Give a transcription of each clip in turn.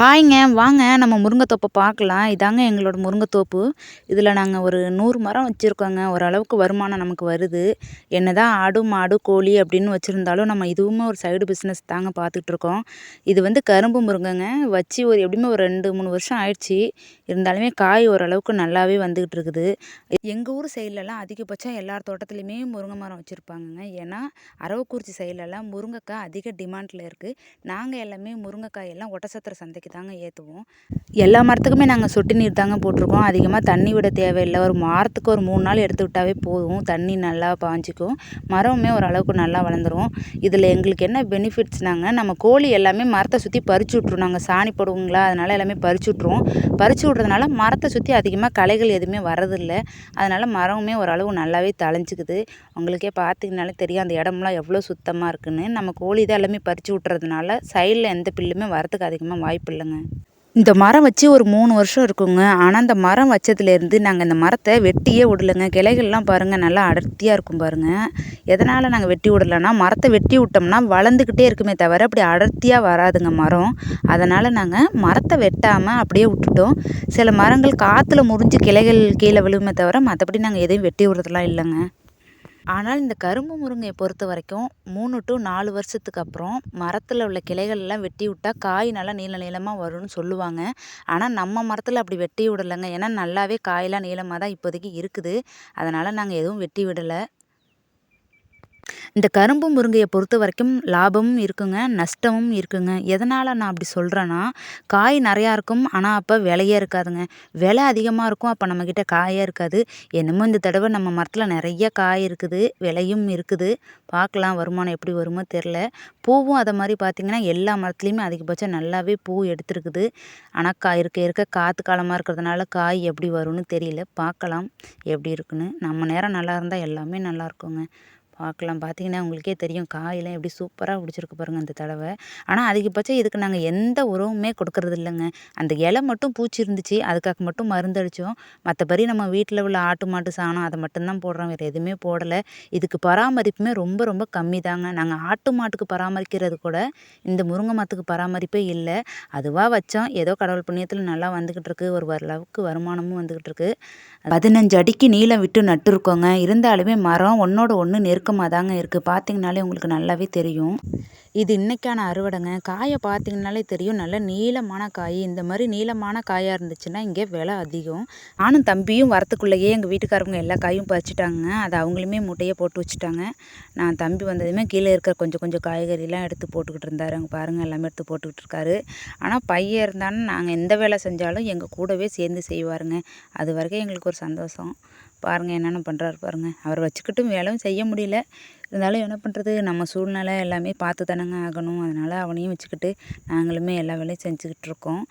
ஹாய்ங்க வாங்க நம்ம முருங்கைத்தோப்பை பார்க்கலாம். இதாங்க எங்களோட முருங்கைத்தோப்பு. இதில் நாங்கள் ஒரு நூறு மரம் வச்சுருக்கோங்க. ஓரளவுக்கு வருமானம் நமக்கு வருது. என்ன தான் ஆடு மாடு கோழி அப்படின்னு வச்சுருந்தாலும் நம்ம இதுவுமே ஒரு சைடு பிஸ்னஸ் தாங்க பார்த்துட்ருக்கோம் இது வந்து கரும்பு முருங்கைங்க. வச்சு ஒரு எப்படியுமே ஒரு ரெண்டு மூணு வருஷம் ஆயிடுச்சு. இருந்தாலுமே காய் ஓரளவுக்கு நல்லாவே வந்துக்கிட்டு இருக்குது. எங்கள் ஊர் சைட்லலாம் அதிகபட்சம் எல்லார் தோட்டத்துலேயுமே முருங்கை மரம் வச்சுருப்பாங்கங்க. ஏன்னா அரவக்குறிச்சி சைட்லலாம் முருங்கைக்காய் அதிக டிமாண்டில் இருக்குது நாங்கள் எல்லாமே முருங்கைக்காய் எல்லாம் ஒட்டசத்திர சந்தைக்கு தாங்க ஏற்றுவோம் எல்லா மரத்துக்குமே நாங்கள் சொட்டு நீர் தாங்க போட்டிருக்கோம். அதிகமாக தண்ணி விட தேவையில்லை. ஒரு வாரத்துக்கு ஒரு மூணு நாள் எடுத்து விட்டாவே போதும். தண்ணி நல்லா பாஞ்சிக்கும். மரமுமே ஓரளவுக்கு நல்லா வளர்ந்துடும் இதில் எங்களுக்கு என்ன பெனிஃபிட்ஸ்னாங்க நம்ம கோழி எல்லாமே மரத்தை சுற்றி பறிச்சு விட்ருவோம் நாங்கள் சாணி போடுவோங்களா? அதனால் எல்லாமே பறிச்சு விட்ருவோம் பறிச்சு விட்றதுனால மரத்தை சுற்றி அதிகமாக களைகள் எதுவுமே வரதில்லை அதனால் மரமுமே ஓரளவு நல்லாவே தழைஞ்சிக்குது. உங்களுக்கே பார்த்தீங்கனாலே தெரியும் அந்த இடம்லாம் எவ்வளோ சுத்தமாக இருக்குன்னு. நம்ம கோழி தான் எல்லாமே பறிச்சு விட்றதுனால சைடில் எந்த பில்லுமே வரத்துக்கு அதிகமாக வாய்ப்பு பிள்ளைங்க. இந்த மரம் வச்சு ஒரு மூணு வருஷம் இருக்குங்க. ஆனால் இந்த மரம் வச்சதுலேருந்து நாங்கள் இந்த மரத்தை வெட்டியே விடலைங்க. கிளைகள்லாம் பாருங்கள் நல்லா அடர்த்தியாக இருக்கும் பாருங்கள் எதனால் நாங்கள் வெட்டி விடலைன்னா மரத்தை வெட்டி விட்டோம்னா வளர்ந்துக்கிட்டே இருக்குமே தவிர அப்படி அடர்த்தியாக வராதுங்க மரம். அதனால் நாங்கள் மரத்தை வெட்டாமல் அப்படியே விட்டுட்டோம். சில மரங்கள் காற்றுல முறிஞ்சு கிளைகள் கீழே விழுமே தவிர மற்றபடி நாங்கள் எதையும் வெட்டி விடுறதுலாம் இல்லைங்க. ஆனால் இந்த கரும்பு முருங்கையை பொறுத்த வரைக்கும் மூணு டு நாலு வருஷத்துக்கு அப்புறம் மரத்தில் உள்ள கிளைகள்லாம் வெட்டி விட்டால் காய் நல்லா நீள நீளமாக வரும்னு சொல்லுவாங்க. ஆனால் நம்ம மரத்தில் அப்படி வெட்டி விடலைங்க. ஏன்னா நல்லாவே காயெல்லாம் நீளமாக தான் இப்போதைக்கு இருக்குது. அதனால் நாங்கள் எதுவும் வெட்டி விடலை. இந்த கரும்பு முருங்கையை பொறுத்த வரைக்கும் லாபமும் இருக்குங்க நஷ்டமும் இருக்குங்க. எதனால் நான் அப்படி சொல்கிறேன்னா காய் நிறையா இருக்கும் ஆனால் அப்போ விலையே இருக்காதுங்க. விலை அதிகமாக இருக்கும் அப்போ நம்மக்கிட்ட காயே இருக்காது. என்னமோ இந்த தடவை நம்ம மரத்தில் நிறைய காய் இருக்குது விலையும் இருக்குது. பார்க்கலாம் வருமானம் எப்படி வருமோ தெரில பூவும் அதை மாதிரி பார்த்திங்கன்னா எல்லா மரத்துலேயுமே அதிகபட்சம் நல்லாவே பூ எடுத்துருக்குது. ஆனால் கா இருக்க இருக்க காற்று காலமாக இருக்கிறதுனால காய் எப்படி வரும்னு தெரியல. பார்க்கலாம் எப்படி இருக்குன்னு. நம்ம நேரம் நல்லா இருந்தால் எல்லாமே நல்லா இருக்குங்க. பார்க்கலாம். பார்த்தீங்கன்னா உங்களுக்கே தெரியும் காயெல்லாம் எப்படி சூப்பராக பிடிச்சிருக்கு பாருங்கள் அந்த தடவை. ஆனால் அதிகபட்சம் இதுக்கு நாங்கள் எந்த உரமுமே கொடுக்கறது இல்லைங்க. அந்த இலை மட்டும் பூச்சி இருந்துச்சு அதுக்காக மட்டும் மருந்து அடித்தோம் மற்றபடி நம்ம வீட்டில் உள்ள ஆட்டு மாட்டு சாணம் அதை மட்டும்தான் போடுறோம். வேறு எதுவுமே போடலை. இதுக்கு பராமரிப்புமே ரொம்ப ரொம்ப கம்மி தாங்க. நாங்கள் ஆட்டு மாட்டுக்கு பராமரிக்கிறது கூட இந்த முருங்கை மரத்துக்கு பராமரிப்பே இல்லை. அதுவாக வச்சோம். ஏதோ கடவுள் புண்ணியத்தில் நல்லா வந்துக்கிட்டு இருக்கு. ஒரு அளவுக்கு வருமானமும் வந்துக்கிட்டு இருக்கு. பதினஞ்சு அடிக்கு நீளம் விட்டு நட்டுருக்கோங்க இருந்தாலுமே மரம் ஒன்றோட ஒன்று நெருக்க நெருக்கமாக தாங்க இருக்குது பார்த்திங்கனாலே உங்களுக்கு நல்லாவே தெரியும். இது இன்றைக்கான அறுவடைங்க. காயை பார்த்தீங்கனாலே தெரியும். நல்ல நீளமான காய். இந்த மாதிரி நீளமான காயாக இருந்துச்சுன்னா இங்கே விலை அதிகம். நானும் தம்பியும் வரத்துக்குள்ளேயே எங்கள் வீட்டுக்காரவங்க எல்லா காயும் பறிச்சிட்டாங்க. அதை அவங்களுமே மூட்டையே போட்டு வச்சுட்டாங்க. நான் தம்பி வந்ததுமே கீழே இருக்கிற கொஞ்சம் கொஞ்சம் காய்கறிலாம் எடுத்து போட்டுக்கிட்டு இருந்தார். அங்கே பாருங்கள் எல்லாமே எடுத்து போட்டுக்கிட்டு இருக்காரு. ஆனால் பையன் இருந்தாலும் நாங்கள் எந்த வேலை செஞ்சாலும் எங்கள் கூடவே சேர்ந்து செய்வாருங்க. அது வரைக்கும் எங்களுக்கு ஒரு சந்தோஷம். பாருங்கள் என்னென்ன பண்ணுறாரு பாருங்கள் அவர் வச்சுக்கிட்டும் வேலையும் செய்ய முடியல. இருந்தாலும் என்ன பண்ணுறது நம்ம சூழ்நிலை எல்லாமே பார்த்து தானங்க ஆகணும். அதனால் அவனையும் வச்சுக்கிட்டு நாங்களுமே எல்லா வேலையும் செஞ்சுக்கிட்டு இருக்கோம்.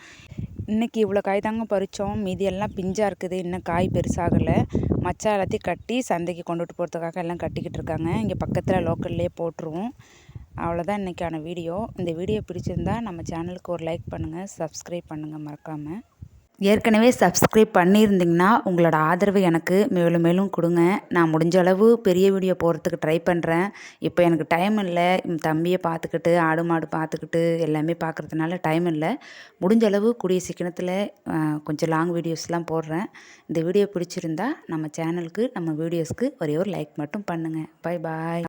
இன்றைக்கி இவ்வளோ காய் தாங்க பறித்தோம் மீதி எல்லாம் பிஞ்சாக இருக்குது. இன்னும் காய் பெருசாகலை. மச்சா எல்லாத்தையும் கட்டி சந்தைக்கு கொண்டுட்டு போகிறதுக்காக எல்லாம் கட்டிக்கிட்டு இருக்காங்க. இங்கே பக்கத்தில் லோக்கல்லே போட்டுருவோம். அவ்வளோதான் இன்றைக்கான வீடியோ. இந்த வீடியோ பிடிச்சிருந்தா நம்ம சேனலுக்கு ஒரு லைக் பண்ணுங்கள் சப்ஸ்கிரைப் பண்ணுங்கள் மறக்காமல் ஏற்கனவே சப்ஸ்கிரைப் பண்ணியிருந்திங்கன்னா உங்களோட ஆதரவு எனக்கு மேலும் மேலும் கொடுங்க. நான் முடிஞ்ச அளவு பெரிய வீடியோ போகிறதுக்கு ட்ரை பண்ணுறேன் இப்போ எனக்கு டைம் இல்லை. தம்பியை பார்த்துக்கிட்டு ஆடு மாடு பார்த்துக்கிட்டு எல்லாமே பார்க்குறதுனால டைம் இல்லை. முடிஞ்ச அளவு கூடிய சீக்கிரத்தில் கொஞ்சம் லாங் வீடியோஸ்லாம் போடுறேன். இந்த வீடியோ பிடிச்சிருந்தா நம்ம சேனலுக்கு நம்ம வீடியோஸ்க்கு ஒரே ஒரு லைக் மட்டும் பண்ணுங்கள் பாய் பாய்